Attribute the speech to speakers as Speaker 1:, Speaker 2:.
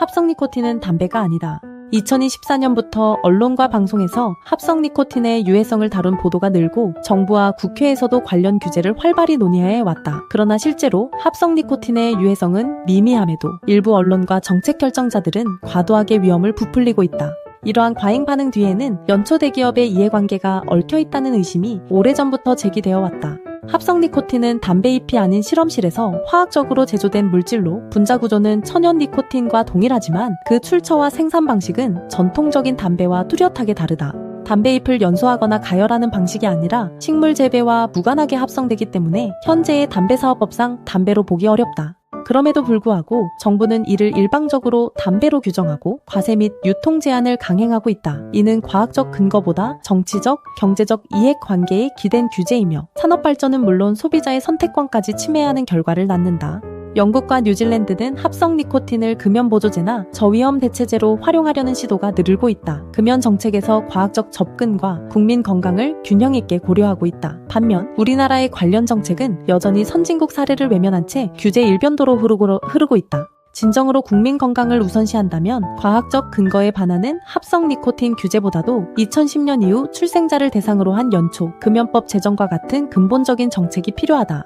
Speaker 1: 합성 니코틴은 담배가 아니다. 2024년부터 언론과 방송에서 합성 니코틴의 유해성을 다룬 보도가 늘고 정부와 국회에서도 관련 규제를 활발히 논의해 왔다. 그러나 실제로 합성 니코틴의 유해성은 미미함에도 일부 언론과 정책 결정자들은 과도하게 위험을 부풀리고 있다. 이러한 과잉 반응 뒤에는 연초 대기업의 이해관계가 얽혀 있다는 의심이 오래전부터 제기되어 왔다. 합성 니코틴은 담배 잎이 아닌 실험실에서 화학적으로 제조된 물질로 분자 구조는 천연 니코틴과 동일하지만 그 출처와 생산 방식은 전통적인 담배와 뚜렷하게 다르다. 담배 잎을 연소하거나 가열하는 방식이 아니라 식물 재배와 무관하게 합성되기 때문에 현재의 담배 사업법상 담배로 보기 어렵다. 그럼에도 불구하고 정부는 이를 일방적으로 담배로 규정하고 과세 및 유통 제한을 강행하고 있다. 이는 과학적 근거보다 정치적, 경제적 이익 관계에 기댄 규제이며 산업 발전은 물론 소비자의 선택권까지 침해하는 결과를 낳는다. 영국과 뉴질랜드는 합성 니코틴을 금연 보조제나 저위험 대체제로 활용하려는 시도가 늘고 있다. 금연 정책에서 과학적 접근과 국민 건강을 균형 있게 고려하고 있다. 반면 우리나라의 관련 정책은 여전히 선진국 사례를 외면한 채 규제 일변도로 흐르고, 있다. 진정으로 국민 건강을 우선시한다면 과학적 근거에 반하는 합성 니코틴 규제보다도 2010년 이후 출생자를 대상으로 한 연초 금연법 제정과 같은 근본적인 정책이 필요하다.